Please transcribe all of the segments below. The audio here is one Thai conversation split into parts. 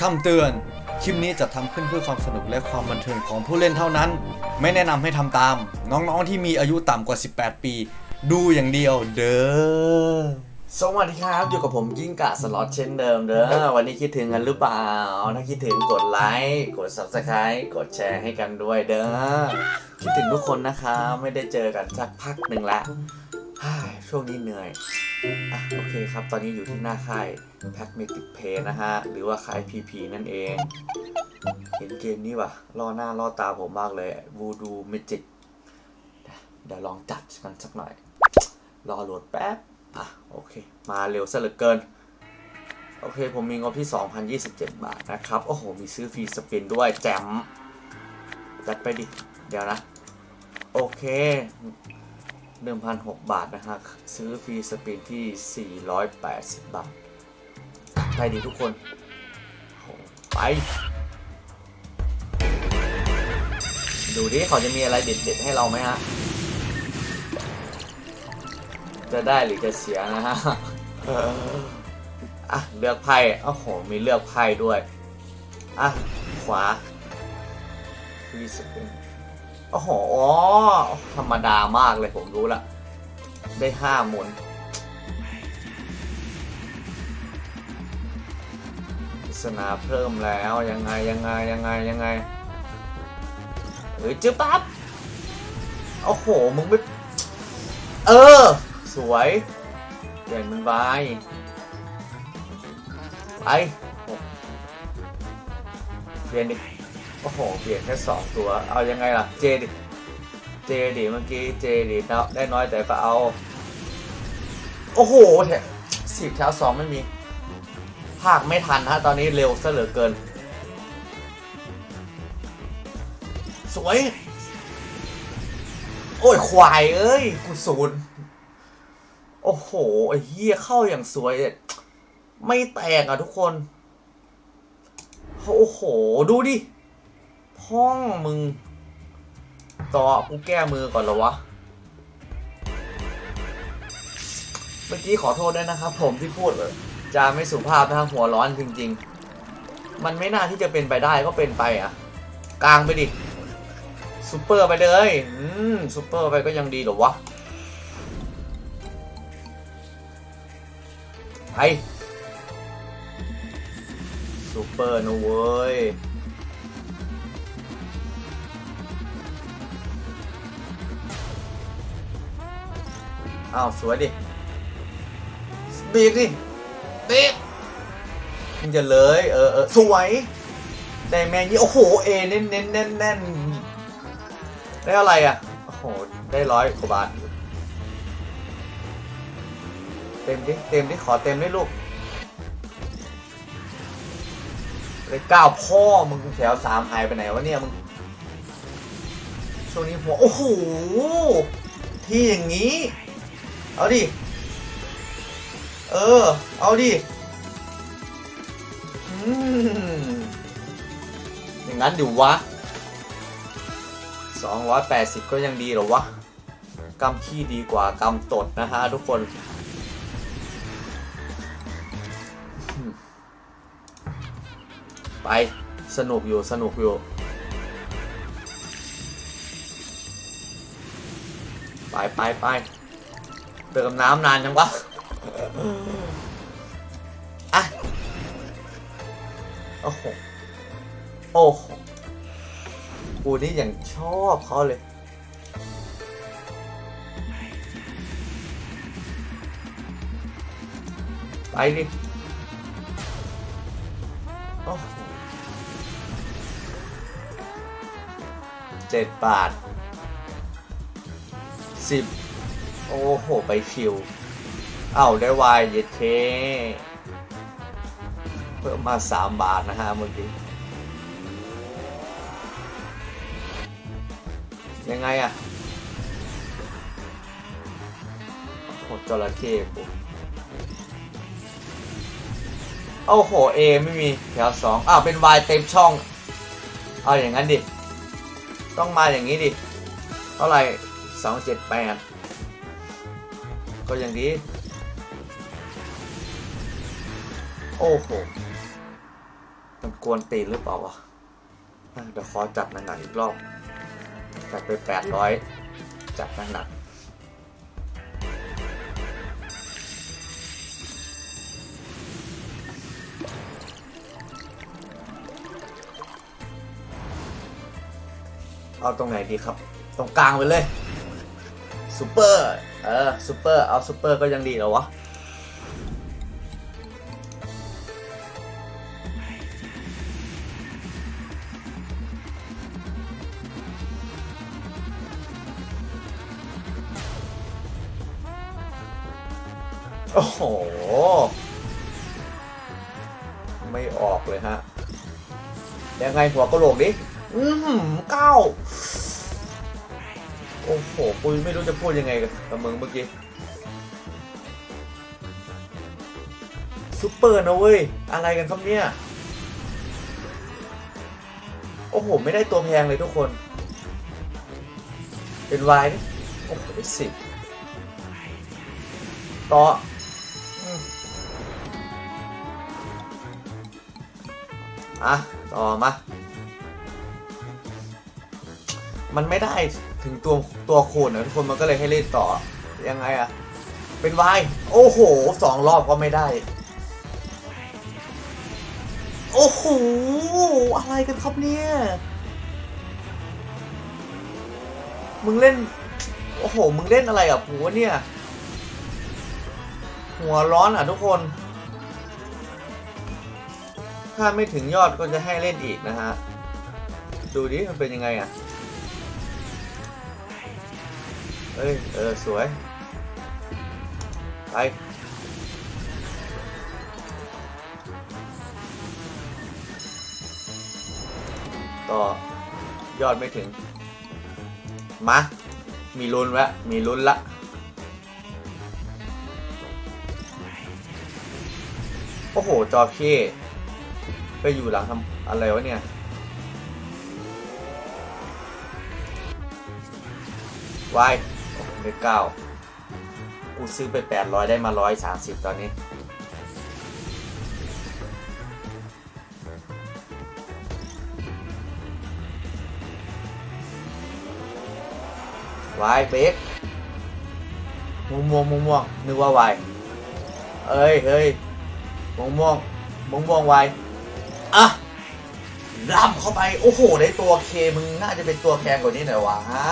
คำเตือน คลิปนี้จะทำขึ้นเพื่อความสนุกและความบันเทิงของผู้เล่นเท่านั้น ไม่แนะนำให้ทำตาม น้องๆที่มีอายุต่ำกว่า 18 ปี ดูอย่างเดียวเด้อ สวัสดีครับ อยู่กับผมยิ่งกะสล็อตเช่นเดิมเด้อ วันนี้คิดถึงกันหรือเปล่า ถ้าคิดถึงกดไลค์ กด subscribe กดแชร์ให้กันด้วยเด้อ คิดถึงทุกคนนะคะ ไม่ได้เจอกันสักพักหนึ่งละฮ่าช่วงนี้เหนื่อย อะโอเคครับ ตอนนี้อยู่ที่หน้าค่ายแพ็กเมติกเพนะฮะ หรือว่าค่าย PP นั่นเอง เห็นเกมนี้ว่ะล่อหน้าล่อตาผมมากเลย Voodoo Magic เดี๋ยวลองจัดกันสักหน่อย รอโหลดแป๊บ อะโอเค มาเร็วซะเหลือเกิน โอเค ผมมีงบที่ 2,027 บาทนะครับ โอ้โห มีซื้อฟรีสปินด้วยแจมจัดไปดิ เดี๋ยวนะ โอเค 1,006บาทนะฮะ ซื้อฟรีสปินที่ 480 บาทไปดิทุกคน ไป ดูดิ เขาจะมีอะไรเด็ด ๆ ให้เราไหมฮะ จะได้หรือจะเสียนะฮะอะ เลือกไพ่โอ้โห มีเลือกไพ่ด้วย อะ ขวาฟรีสปิน โอ้โหอ๋อธรรมดามากเลยผมรู้ละ ได้ห้าหมุนปริศนาเพิ่มแล้วยังไงยังไงยังไงยังไงเฮ้ยจื๊บปั๊บโอ้โห มึงไม่ เออ สวยเปลี่ยนมันไวไปเปลี่ยนดิ โอ้โหเปลี่ยนแค่สองตัว เอายังไงล่ะ เจดิ เจดิเมื่อกี้ เจดิเนะได้น้อยแต่ก็เอา โอ้โหแถมสิบแถวสองไม่มี ภาคไม่ทันฮะ ตอนนี้เร็วซะเหลือเกิน สวย โอ้ย ควายเอ้ย กูศูนย์โอ้โห ไอ้เหี้ยเข้าอย่างสวยเลยไม่แตกอะทุกคน โอ้โห ดูดิ พ่องมึง ต่อกูแก้มือก่อนเหรอวะ เมื่อกี้ขอโทษด้วยนะครับผมที่พูดจะไม่สุภาพนะหัวร้อนจริง ๆ มันไม่น่าที่จะเป็นไปได้ก็เป็นไปอะ กลางไปดิซูเปอร์ไปเลย อืมซูเปอร์ไปก็ยังดีเหรอวะ ไปซูเปอร์นะเว้ย อ้าวสวยดิบีกดิบีกมึงจะเลยเออเออสวยได้แมงยี่โอ้โหเอเน้นเน้นเน้นแน่นได้อะไรอะโอ้โหได้ร้อยกว่าบาทเต็มดิเต็มดิขอเต็มดิลูกเลยเก้าพ่อมึงแถวสามหายไปไหนวะเนี่ยมึงช่วงนี้หัวโอ้โหที่อย่างนี้ เอาดิ เออ เอาดิ อืม อย่างนั้นอยู่วะ 280 ก็ยังดีเหรอวะกำขี้ดีกว่ากำตดนะฮะทุกคนไป สนุกอยู่ สนุกอยู่ ไปไปไป เติมน้ำนานจังวะอะโอ้โห โอ้โห กูนี่ยังชอบเขาเลย ไปดิ โอ้โหเจ็ดบาทสิบ โอ้โห ไปคิว เอ้าได้วายเย็ดเคเพิ่มมาสามบาทนะฮะเมื่อกี้ ยังไงอะโอ้โหจระเข้กูโอ้โหเอไม่มีแถวสองอ้าวเป็นวายเต็มช่อง เอาอย่างนั้นดิ ต้องมาอย่างนี้ดิ เท่าไหร่สองเจ็ดแปด ก็อย่างนี้ โอ้โห มันกวนตีนหรือเปล่าวะอะเดี๋ยวขอจัดหนักๆอีกรอบ จัดไปแปดร้อยจัดหนักๆเอาตรงไหนดีครับ ตรงกลางไปเลยซูเปอร์ เออซูเปอร์เอาซูเปอร์ก็ยังดีแล้ววะโอ้โห ไม่ออกเลยฮะ ยังไงหัวกระโหลกดิ อือหือเก้า โอ้โหปุยไม่รู้จะพูดยังไงกับมึงเมื่อกี้ซุปเปอร์นะเว้ย อะไรกันครับเนี่ย โอ้โห ไม่ได้ตัวแพงเลยทุกคน เป็นวายดิโอ้โหได้สิต่ออืมอะ ต่อมา มันไม่ได้ถึงตัวตัวโคนนะทุกคนมันก็เลยให้เล่นต่อยังไงอะเป็นวายโอ้โหสองรอบก็ไม่ได้ โอ้โหอะไรกันครับเนี่ยมึงเล่น โอ้โห มึงเล่นอะไรกับกูวเนี่ย หัวร้อนอะทุกคน ถ้าไม่ถึงยอดก็จะให้เล่นอีกนะฮะ ดูดิมันเป็นยังไงอะ เอ้ย เออ สวย ไป ต่อ ยอดไม่ถึง มา มีลุ้นละมีลุ้นละโอ้โห จอเคไปอยู่หลังทำอะไรวะเนี่ย วาย โอ้โหได้เก้ากูซื้อไปแปดร้อยได้มาร้อยสามสิบตอนนี้ วายเบรกม่วงม่วงม่วงม่วงนึกว่าวายเอ้ย เฮ้ยม่วงม่วงม่วงม่วงวายอะรับเข้าไป โอ้โห ได้ตัวเคมึงน่าจะเป็นตัวแพงกว่านี้หน่อยวะฮะ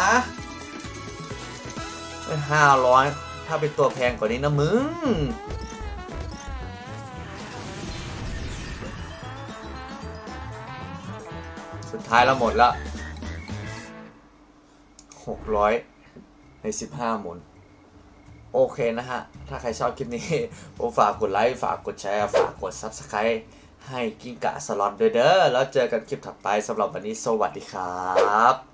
ห้าร้อยถ้าเป็นตัวแพงกว่านี้นะมึง สุดท้ายแล้วหมดละหกร้อยในสิบห้าหมุน โอเคนะฮะ ถ้าใครชอบคลิปนี้ผมฝากกดไลค์ ฝากกดแชร์ ฝากกด Subscribe ให้กิ้งกะสล็อตด้วยเด้อ แล้วเจอกันคลิปถัดไปสำหรับวันนี้สวัสดีครับ